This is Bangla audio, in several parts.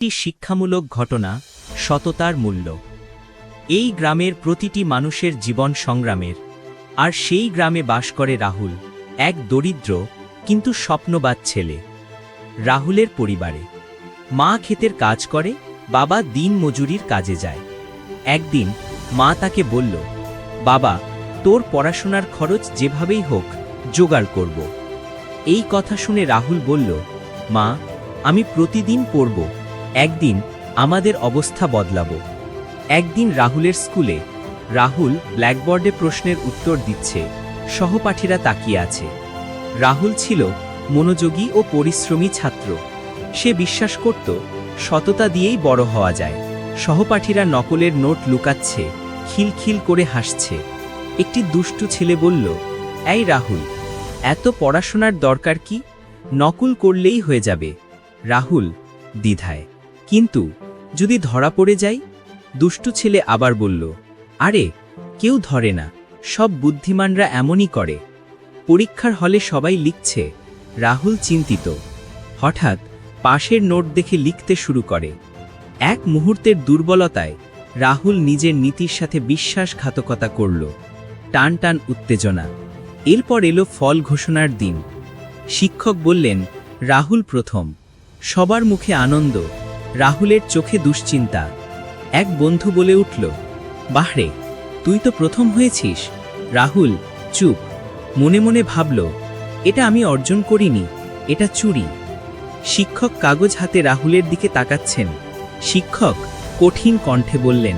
একটি শিক্ষামূলক ঘটনা, সততার মূল্য। এই গ্রামের প্রতিটি মানুষের জীবন সংগ্রামের। আর সেই গ্রামে বাস করে রাহুল, এক দরিদ্র, কিন্তু স্বপ্নবাদ ছেলে। রাহুলের পরিবারে। মা ক্ষেতের কাজ করে, বাবা দিন মজুরির কাজে যায়। একদিন, মা তাকে বলল, বাবা, তোর পড়াশোনার খরচ যেভাবেই হোক, জোগাড় করব। এই কথা শুনে রাহুল বলল, মা, আমি প্রতিদিন পড়ব। একদিন আমাদের অবস্থা বদলাবো। একদিন রাহুলের স্কুলে রাহুল ব্ল্যাকবোর্ডে প্রশ্নের উত্তর দিচ্ছে, সহপাঠীরা তাকিয়ে আছে। রাহুল ছিল মনোযোগী ও পরিশ্রমী ছাত্র। সে বিশ্বাস করত, সততা দিয়েই বড় হওয়া যায়। সহপাঠীরা নকলের নোট লুকাচ্ছে, খিলখিল করে হাসছে। একটি দুষ্টু ছেলে বলল, এই রাহুল, এত পড়াশোনার দরকার কি? নকল করলেই হয়ে যাবে। রাহুল দ্বিধায় কিন্তু যদি ধরা পড়ে যাই, দুষ্টু ছেলে আবার বলল, আরে, কেউ ধরে না, সব বুদ্ধিমানরা এমনই করে। পরীক্ষার হলে সবাই লিখছে, রাহুল চিন্তিত। হঠাৎ পাশের নোট দেখে লিখতে শুরু করে। এক মুহূর্তের দুর্বলতায় রাহুল নিজের নীতির সাথে বিশ্বাসঘাতকতা করল। টান টান উত্তেজনা। এরপর এলো ফল ঘোষণার দিন। শিক্ষক বললেন, রাহুল প্রথম। সবার মুখে আনন্দ রাহুলের চোখে দুশ্চিন্তা। এক বন্ধু বলে উঠল, বাহরে, তুই তো প্রথম হয়েছিস। রাহুল, চুপ। মনে মনে ভাবল, এটা আমি অর্জন করিনি, এটা চুরি। শিক্ষক কাগজ হাতে রাহুলের দিকে তাকাচ্ছেন। শিক্ষক কঠিন কণ্ঠে বললেন,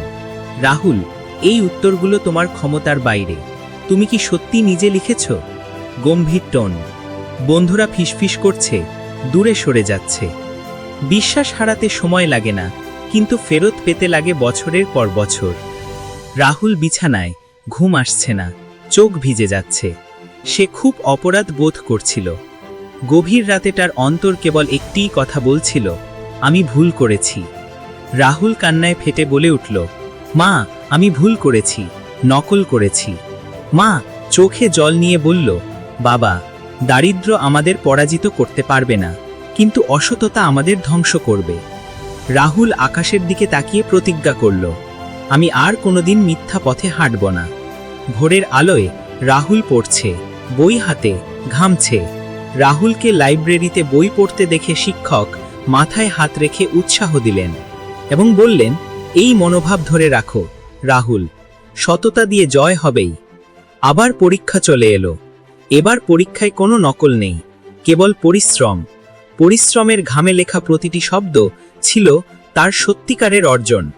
রাহুল, এই উত্তরগুলো তোমার ক্ষমতার বাইরে। তুমি কি সত্যি নিজে লিখেছ? গম্ভীর টোন। বন্ধুরা ফিসফিস করছে, দূরে সরে যাচ্ছে। বিশ্বাস হারাতে সময় লাগে না, কিন্তু ফেরত পেতে লাগে বছরের পর বছর। রাহুল বিছানায়, ঘুম আসছে না, চোখ ভিজে যাচ্ছে। সে খুব অপরাধ বোধ করছিল। গভীর রাতে তার অন্তর কেবল একটিই কথা বলছিল, আমি ভুল করেছি। রাহুল কান্নায় ফেটে বলে উঠল, মা, আমি ভুল করেছি, নকল করেছি। মা চোখে জল নিয়ে বলল, বাবা, দারিদ্র আমাদের পরাজিত করতে পারবে না। কিন্তু অসততা আমাদের ধ্বংস করবে। রাহুল আকাশের দিকে তাকিয়ে প্রতিজ্ঞা করল, আমি আর কোনোদিন মিথ্যা পথে হাঁটব না। ভোরের আলোয় রাহুল পড়ছে, বই হাতে ঘামছে। রাহুলকে লাইব্রেরিতে বই পড়তে দেখে শিক্ষক মাথায় হাত রেখে উৎসাহ দিলেন এবং বললেন, এই মনোভাব ধরে রাখো, রাহুল। সততা দিয়ে জয় হবেই। আবার পরীক্ষা চলে এলো। এবার পরীক্ষায় কোনো নকল নেই, কেবল পরিশ্রম। পরিশ্রমের ঘামে লেখা প্রতিটি শব্দ ছিল তার সত্যিকারের অর্জন।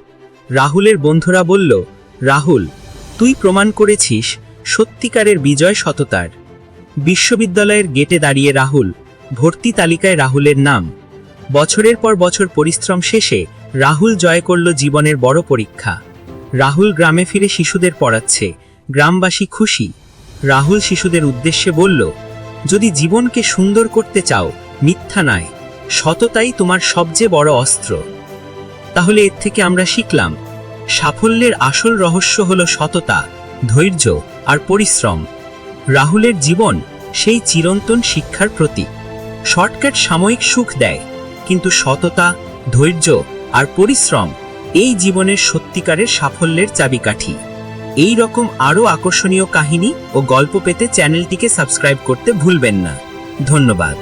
রাহুলের বন্ধুরা বলল, রাহুল, তুই প্রমাণ করেছিস সত্যিকারের বিজয় সততার। বিশ্ববিদ্যালয়ের গেটে দাঁড়িয়ে রাহুল, ভর্তি তালিকায় রাহুলের নাম। বছরের পর বছর পরিশ্রম শেষে রাহুল জয় করল জীবনের বড় পরীক্ষা। রাহুল গ্রামে ফিরে শিশুদের পড়াচ্ছে, গ্রামবাসী খুশি। রাহুল শিশুদের উদ্দেশ্যে বলল, যদি জীবনকে সুন্দর করতে চাও মিথ্যা নয় সততাই তোমার সবচেয়ে বড় অস্ত্র। তাহলে এর থেকে আমরা শিখলাম, সাফল্যের আসল রহস্য হল সততা, ধৈর্য আর পরিশ্রম। রাহুলের জীবন সেই চিরন্তন শিক্ষার প্রতীক। শর্টকাট সাময়িক সুখ দেয়, কিন্তু সততা, ধৈর্য আর পরিশ্রম এই জীবনের সত্যিকারের সাফল্যের চাবিকাঠি। এই রকম আরও আকর্ষণীয় কাহিনী ও গল্প পেতে চ্যানেলটিকে সাবস্ক্রাইব করতে ভুলবেন না। ধন্যবাদ।